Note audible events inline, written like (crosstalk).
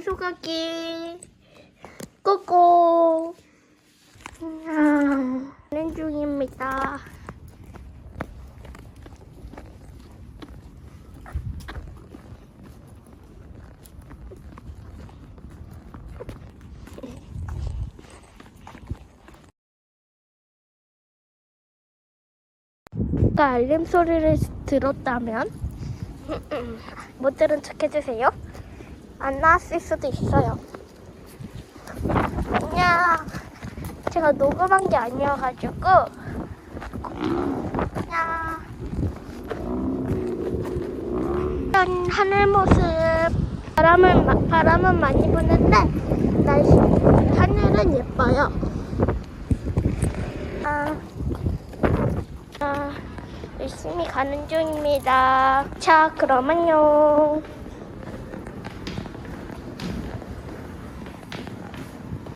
소가기. 꼬꼬 안녕. 하는 중입니다. 그 알림 소리를 들었다면 (laughs) 못 들은 척 해주세요. 안 나왔을 수도 있어요. 그냥 제가 녹음한 게 아니어가지고 그냥 하늘 모습 바람을 마- 바람은 많이 부는데 날씨 하늘은 예뻐요. 아, 아 열심히 가는 중입니다. 자, 그럼 안녕.